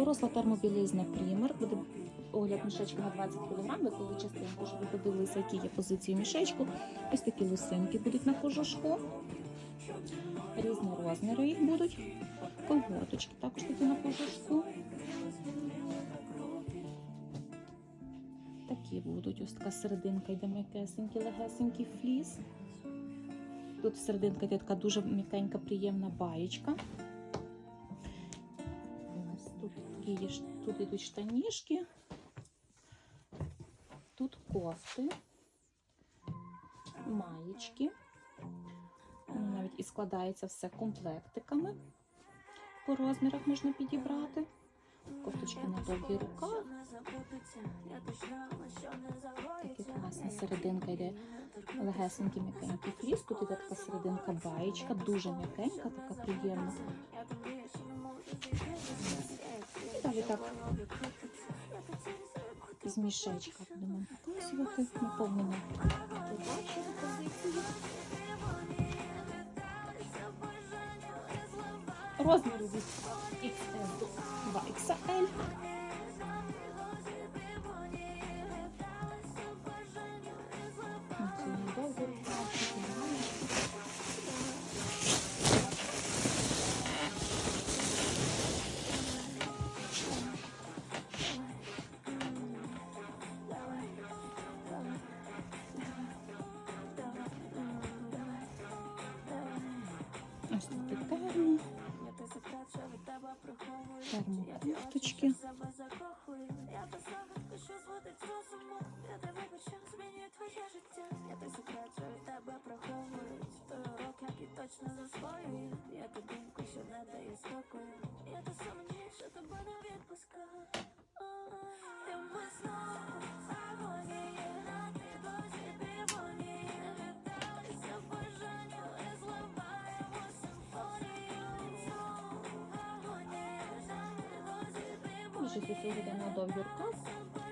Доросла термобілизна Пример. Буде огляд мішечка на 20 кг. Ви коли частинку, щоб ви подивилися, які є позиції мішечку. Ось такі лусинки будуть на кожушку. Різні розміри їх будуть. Колготочки також такі на кожушку. Такі будуть. Ось така серединка йде м'якесенький, легесенький фліс. Тут серединка йде така дуже м'якенька, приємна баєчка. Ш- тут йдуть штанішки, тут кофти, маєчки. Навіть і складається все комплектиками. По розмірах можна підібрати. Кофточки на довгі рукав. Такі класна серединка йде легесенький м'якенький фліс. Тут іде така серединка баєчка, дуже м'якенька, така приємна. І далі так з мішечка будемо показувати наповнення побачили позиції. Розміри від XS до 2XL. Ось такі термо, термокофточки. Точно засвоюю, я ту думку, що не дає. Я то сумніше тебе не відпускаю. Знову в агонії, грати